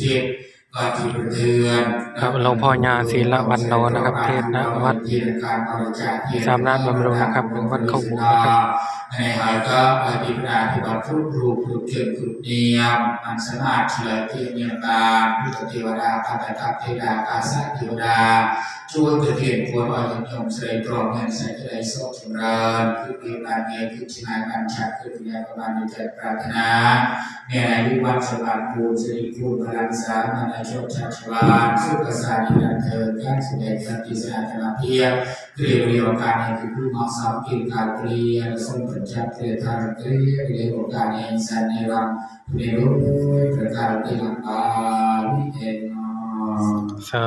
สิบ ก่อนที่ประเทือนครับหลวงพ่อยาศีลวันโนนะครับ เทศน์ณวัดสามนาถบำรุงนะครับหรือวัดเข้าบุนะครับในหายก็ปฏิปทาที่บัตรรูปรูปรูปเทียนรูปเนียมมันสามารถเฉลยที่เนียมตามพุทธเทวดาข้าพเจ้าเทวดากาสะเทวดาช่วยเทียนควรอ่อนยมเสด็จตรองเงินใส่กระไดโซจำเริญคือเพียงการเงินคือชินายการฉักคือปัญญาประมาณในใจปรารถนาเมื่อในวิวัฒน์สวรรค์ภูมิสิริภูมิพลังสามาในโชคชัชวานสุขสานิรันเธอการแสดงสันติสนาธนาเพียเกลียวเรียวการในคือผู้มองสาวกินการเกลียสมปัญญาเกลียทางเกลียเรียวการในสันในรังในรู้ประการที่ลำบากเองเนาะสา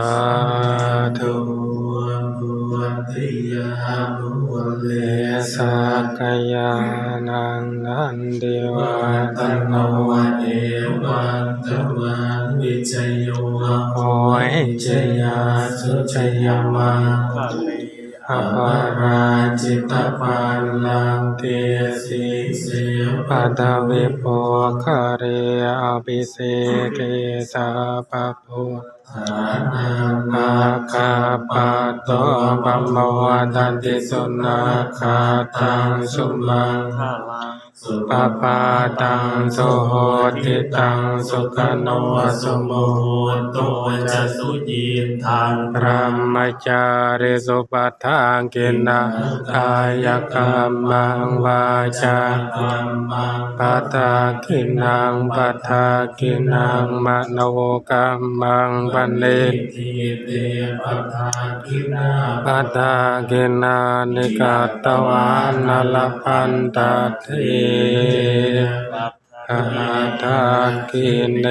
วันติยานุวันเลสักกายานังนันเดวาตัตันนโนโนวันเอวันตวันวิจัยโยโอยเจยาสุจยามาอปาราจิตปันลังเทสิเสปัตวิโภคาเรอภิเสเกสาปะพุท ธฐานาคาปะโตปัมมวตันติสุนาคาตังสุมังสุปปาตังโสโหติตังสุขโนสุโมโหโตจะสุยินทางพระมจาริสุปทังกินะกายกรรมังวาจากรรมังปัตตากินังปัตตากินังมโนกรรมังปันเนิทีเตปะทากินาปัตตากินานิกาตวานลพันตาเทอาตากินเน